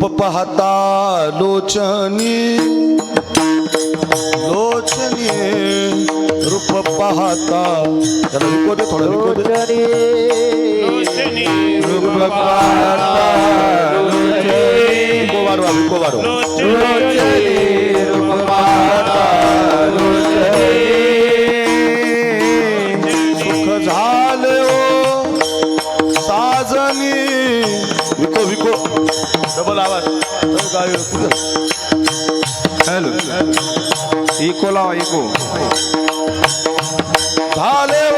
रूप पहता लोचनी। लोचनी रूप पहता। त्याला रुको दे थोडा रुको दे। रूप पाहता ગાયો હેલો ઈકો લાવો ઈકો ભાલે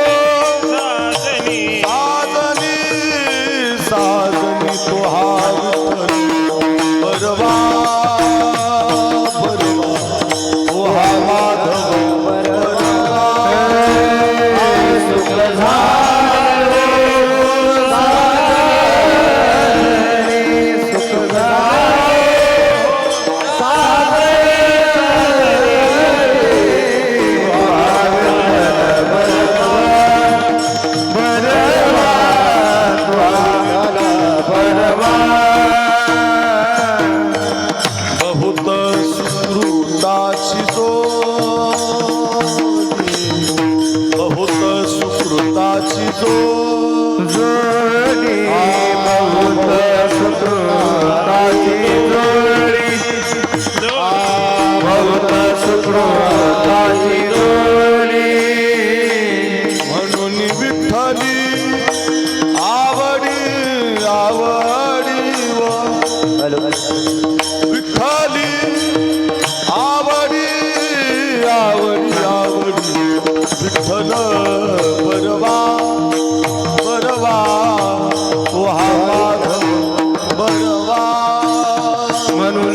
विठ्ठली आवडी आवडी आवडी. विठ्ठल बरवा परवा ओ माधव म्हणून